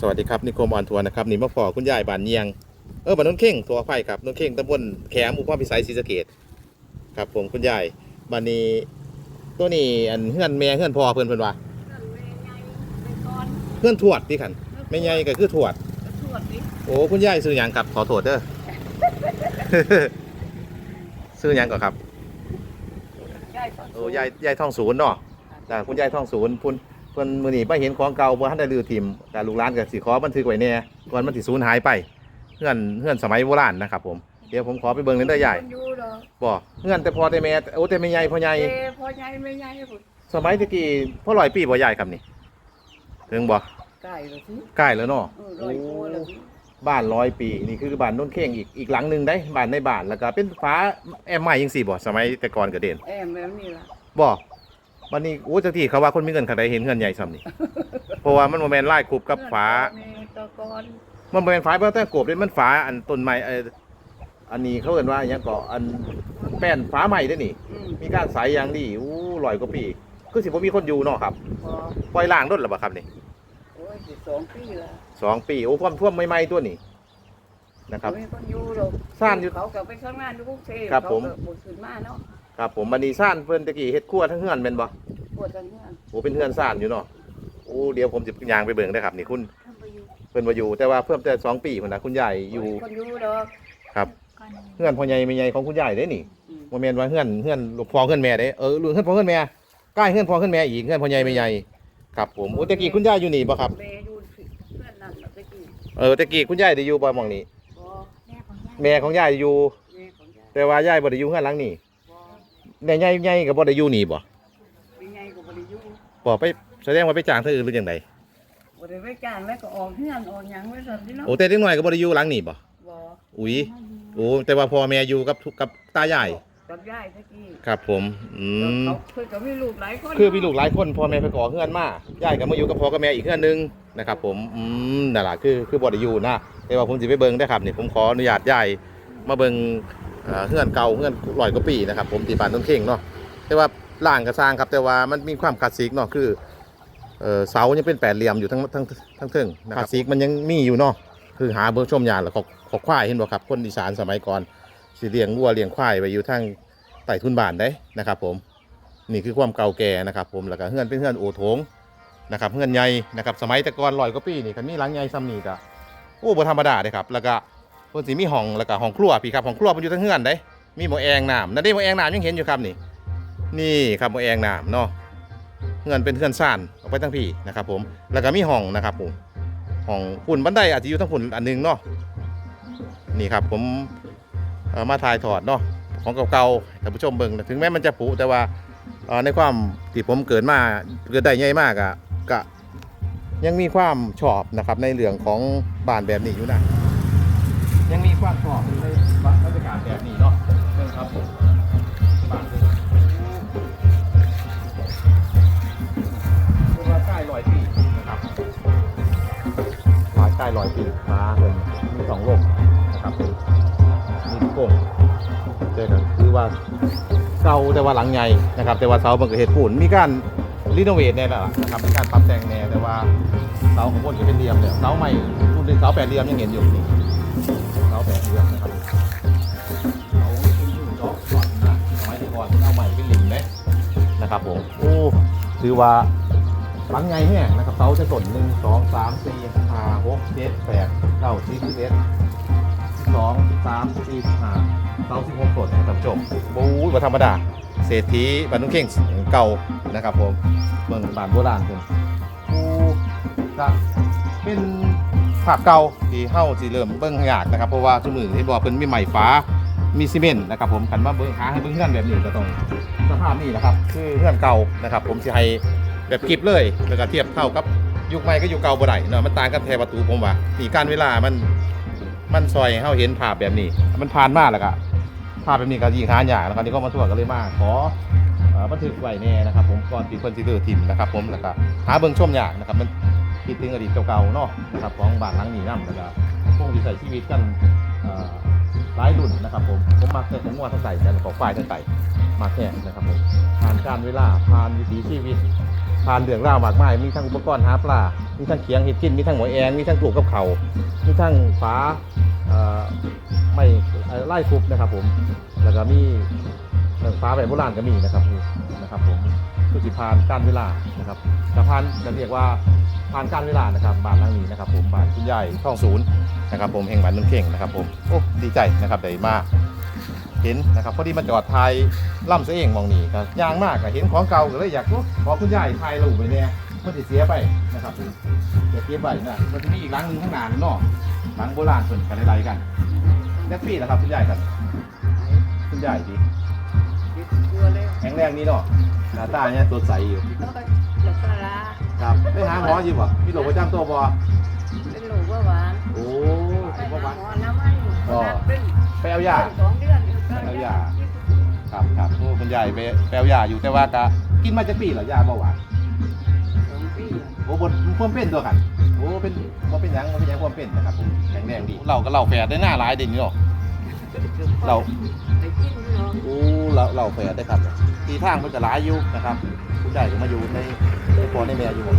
สวัสดีครับนิคมออนทัวร์นะครับนี่มาพอคุณยายบานเนียงเออบ้านนนเข่งตัวไฟครับนนเข่งตำบลแขมอุปพิสัยศรีสะเกดครับผมคุณยายบานนี้ตัวนี้อันเฮือนแม่เฮือนพ่อเพิ่นเพิ่นว่าเรื่องแม่ใหญ่ไปก่อนเฮือนทวดดิคันแม่ใหญ่ก็คือทวดก็ทวดดิโอ้คุณยายซื้อหยังครับขอโทษเด้อซื้อหยังก่อนครับยายก็โอ้ยายยายท่องศูนย์เนาะแต่คุณยายท่องศูนย์พุ่น เพิ่นมื้อนี้ไปเห็นของเก่าบ่ทันได้ลือทิมแต่ลูกหลานก็สิขอบันทึกไว้แน่ก่อนมันสิสูญหายไปเฮือนเฮือนสมัยโบราณนะครับผมเดี๋ยวผมขอไปเบิ่งเลยเด้อยายคนอยู่ดอกบ่เฮือนแต่พอแต่แม่โอ้แต่แม่ใหญ่พ่อใหญ่เอ้พ่อใหญ่ไม่ใหญ่พุ่นสมัยตะกี้พ่อร้อยปีบ่ยายครับนี่ถึงบ่ใกล้แล้วสิใกล้แล้วเนาะเออร้อยกว่าแล้วสิบ้านร้อยปีนี่คือบ้านโน้นเข่งอีกอีกหลังหนึงได้บ้านในบ้านแล้วก็เป็นฟ้าแอมใหม่จังซี่บ่สมัยแต่ก่อนก็เด่นแอมแบบนี้ล่ะบ่ วันนี้โอ้จังที่เขาว่าคนมีเงินเขาได้เห็นเงินใหญ่ซ้ำนี่ เพราะว่ามันบ่แม่นลายคูบกับฝาเพื่อนนี่ตะกอนมันบ่แม่นฝาเบิ่งแต่กบเลยมันฝาอันต้นไม้เอ่ออันนี้เขาเอิ้นว่าอิหยังก็อันแป้นฝาใหม่เด้อนี่ อืมมีการใสอย่างดีอู้ร้อยกว่าปี คือสิบ่มีคนอยู่เนาะครับพอปล่อยล้างรถแล้วบ่ครับนี่โอ้ยสิสองปีละสองปีโอ้ความท่วมใหม่ๆตัวนี้นะครับโอ้ยคนอยู่ดอกซ่านอยู่เขาก็ไปข้างหน้าอยู่กรุงเทพครับผม เขาก็บ่ขึ้นมาเนาะ ครับผมบันนี้ซ่านเพิ่นตะกี้เฮ็ดครัวทั้งเฮือนแม่นบ่ปวดทางเนี้ยโอ้เป็นเฮือนซ่านอยู่เนาะโอ้เดี๋ยวผมสิย่างไปเบิ่งได้อครับ นี่คุณทำไปอยู่เพิ่นบ่อยู่แต่ว่าเพิ่มแต่สองปีพุ่นน่ะคุณยายอยู่คนอยู่ดอกครับเฮือนพ่อใหญ่แม่ใหญ่ของคุณยายเด้นี่อืมบ่แม่นว่าเฮือนเฮือนลูกพ่อเฮือนแม่เด้เออลูกเฮือนพ่อเฮือนแม่ใกล้เฮือนพ่อเฮือนแม่อีกเฮือนพ่อใหญ่แม่ใหญ่ครับผมโอ้ตะกี้คุณยายอยู่นี่บ่ครับ แม่อยู่เพื่อนนั่นน่ะตะกี้เออตะกี้คุณยายได้อยู่บ่หม่องนี้ บ่แม่ของยายอยู่ แม่ของยายแต่ว่ายายบ่ได้อยู่เฮือนหลังนี้ บ่แม่ใหญ่ใหญ่ก็บ่ได้อยู่นี่บ่มีไงก็บ่ได้อยู่บ่ไปแสดงว่าไปจ้างเธออื่นหรือจังไดบ่ได้ไปจ้างแล้วก็ออกเฮือนออกหยังไว้ซั่นสิเนาะโอ้แต่เด็กน้อยก็บ่ได้อยู่หลังนี่บ่บ่อุ้ยโอ้แต่ว่าพ่อแม่อยู่กับกับตายายกับยายตะกี้ครับผมอืมเขาเพิ่นก็มีลูกหลายคนคือมีลูกหลายคนพ่อแม่เพิ่นก็ออกเฮือนมายายก็มาอยู่กับพ่อกับแม่อีกเฮือนหนึงนะครับผมอืมนั่นล่ะคือคือบ่ได้อยู่นะแต่ว่าผมสิไปเบิ่งได้อครับนี่ผมขออนุญาตยายมาเบิ่ง เอ่อเฮือนเก่าเฮือนร้อยกว่าปีนะครับผมที่บ้านต้นเข่งเนาะแต่ว่าล่างก็สร้างครับ แต่ว่ามันมีความคลาสสิกเนาะคือเอ่อเสายังเป็นแปดเหลี่ยมอยู่ทั้งทั้งทั้งเทิงนะครับคลาสสิกมันยังมีอยู่เนาะคือหาเบิ่งชมยานแล้วก็ขอควายเห็นบ่ครับคนอีสานสมัยก่อนสิเลี้ยงวัวเลี้ยงควายไว้อยู่ทางใต้ทุนบ้านได้นะครับผมนี่คือความเก่าแก่นะครับผมแล้วก็เฮือนเป็นเฮือนโอโถงนะครับเฮือนใหญ่นะครับสมัยแต่ก่อนร้อยกว่าปีนี่คันมีหลังใหญ่ซ้ำนี่ก็โอ้บ่ธรรมดาเด้ครับแล้วก็ เพิ่นสิมีห้องแล้วก็ห้องครัวพี่ครับห้องครัวมันอยู่ทั้งเฮือนเด้มีหม้อแองน้ำนั่นเด้หม้อแองน้ำยังเห็นอยู่ครับนี่ นี่ครับหม้อแองน้ำเนาะเฮือนเป็นเฮือนซ่านออกไปทั้งพี่นะครับ ผมแล้วก็มีห้องนะครับผมห้องฝุ่นบันไดอาจจะอยู่ทั้งฝุ่นอันหนึงเนาะนี่ครับผมเอ่อมาถ่ายถอดเนาะของเก่าๆท่านผู้ชมเบิ่งถึงแม้มันจะผุแต่ว่าเอ่อในความที่ผมเกิดมาเกิดได้ใหญ่มากอะกะยังมีความชอบนะครับในเรื่องของบ้านแบบนี้อยู่นะ ยังมีความชอบในบรรยากาศแบบนี้เนาะเรื่องครับผมบ้านเป็นตัวใกล้ลอยปีนะครับหลายใกล้ลอยปีมาเป็นมีสองลกนะครับมีลูกโป่งเจอกันคือว่าเสาแต่ว่าหลังใหญ่นะครับ แต่ว่าเสามันก็เห็ดปูนมีการรีโนเวทแน่แล้วล่ะนะครับมีการปรับแต่งแน่แต่ว่าเสาของบนจะเป็นเหลี่ยมเนี่ยเสาใหม่รุ่นเสาแปดเหลี่ยมยังเห็นอยู่นี่ เสาแปดเหลี่ยมนะครับเสาขึ้นอยู่เจาะก่อนนะสมัยก่อนเอาใหม่เป็นหลิมเลยนะครับผมโอ้ถือว่าหลังใหญ่เนี่ยนะครับเสาจะต้นหนึ่งสองสามสี่ห้าหกเจ็ดแปดเก้าสิบสิบเอ็ดสองสามสี่ห้าเสาสิบหกต้นนะครับท่านผู้ชมบู๊บ่ธรรมดาเศรษฐีบานนุ่งเข่งเก่านะครับผมเมืองบานโบราณเพิ่นปูก็เป็น ภาพเก่าที่เฮาสิเริ่มเบิ่งยากนะครับเพราะว่าซุมื้อเห็นบ่เพิ่นมีไม้ฟ้ามีซีเมนต์นะครับผมคันมาเบิ่งหาให้เบิ่งเฮือนแบบนี้ก็ต้องสภาพนี้แหละครับคือเฮือนเก่านะครับ ผมสิให้แบบคลิปเลยแล้วก็เทียบเท่ากับยุคใหม่กับยุคเก่าบ่ได้เนาะมันต่างกันแค่ประตูผมว่านี่การเวลามันมันซอยให้เขาเห็นภาพแบบนี้ มันผ่านมาแล้วก็ภาพแบบนี้ก็ยิงหาอย่างนะครับนี่ก็มาทั่วกันเลยมาขอบันทึกไว้แน่นะครับ ผมก่อนปีคนสิเลือทิมนะครับ ผมแล้วก็หาเบิ่งชมยางนะครับมัน คิดถึงอดีตเก่าๆเนาะนะครับของบ้านหลังนี้นั่นแล้วก็คงที่ใส่ชีวิตกันหลายรุ่นนะครับผมผมมักแต่ของงัวทั้งใส่กันของฝ่ายทั้งใส่มาแข่นะครับผมผ่านการเวลาผ่านวิถีชีวิตผ่านเรื่องราวมากมายมีทั้งอุปกรณ์หาปลา มีทั้งเขียงเห็ดกินมีทั้งหมวยแองมีทั้งปลูกกับเขามีทั้งฝาไม่ไล่คุบนะครับ ผมแล้วก็มีเอ่อฝาแบบโบราณก็มีนะครับนี่นะครับผมคือสิผ่านการเวลานะครับแต่ผ่านจะเรียกว่า ผ่านการเวลานะครับบ้านหลังนี้นะครับผมบ้านคุณยายท่องศูนย์นะครับผมแห่งบ้านนุ่นเข่งนะครับผมโอ้ดีใจนะครับได้มาเห็นนะครับพอดีมาจอดไทยล่ำเสเองมองนี่ก็ยางมากก็เห็นของเก่าก็เลยอยากโอ้ขอคุณยายไทยรูปไปเนี่ยมันจะเสียไปนะครับผมจะเสียไปนะมันจะมีอีกหลังหนึงข้างหน้านี่เนาะหลังโบราณเพิ่นกันไล่ๆกันแท็กซี่เหรอครับคุณยายครับคุณยายดียึดตัวเลยแข็งแรงนี่เนาะหน้าตาเนี่ยสดใสอยู่ ครับไปหาหมออยู่บ่มีโรคประจำตัวบ่เป็นหลูกว่าหวานโอ้ไปบ่หาว่าหมอน้ำมันเป็นไปเอายา สองเดือนเอายา ครับครับโอ้คุณยายไปไปเอายาอยู่แต่ว่ากะกินมาจากปีเหรอยาเบาหวานสองปีโอ้บนความเป็นตัวกันโอ้เป็นบ่เป็นหยังบ่เป็นหยังความเป็นนะครับผมแข็งแรงดี เราก็เราแฝดได้หน้าหลายเด่นนี่เนาะ เราไปกินเนาะโอ้เราเราแฝดได้ครับทีทางมันก็หลายอยู่นะครับ คุณยายก็มาอยู่ในในปอในแม่อยู่หมด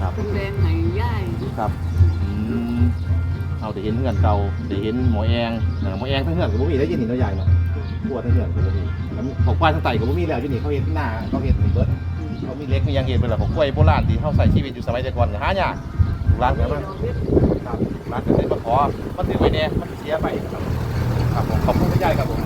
ครับคุณแดงไหนย่ายครับอืมเอาแต่เห็นเหือนเก่าแต่เห็นหมอแองหมอแองทั้งเหือนกับบ่มีได้ยินนี่เนาะใหญ่เนาะปวดทั้งเหือนกับบ่มีแล้วของควายทั้งไตกับบ่มีแล้วอยู่นี่เขาเห็นหน้าเขาเห็นเบิร์ดเขามีเล็กมียังเห็นเป็นแบบของกล้วยโบราณที่เขาใส่ชีวิตอยู่สมัยแต่ก่อนหายากร้านก็มา ครับร้านก็เลยมาขอมันถือไว้เนี่ยมันเสียไปครับครับผมขอบคุณที่ใหญ่ครับผม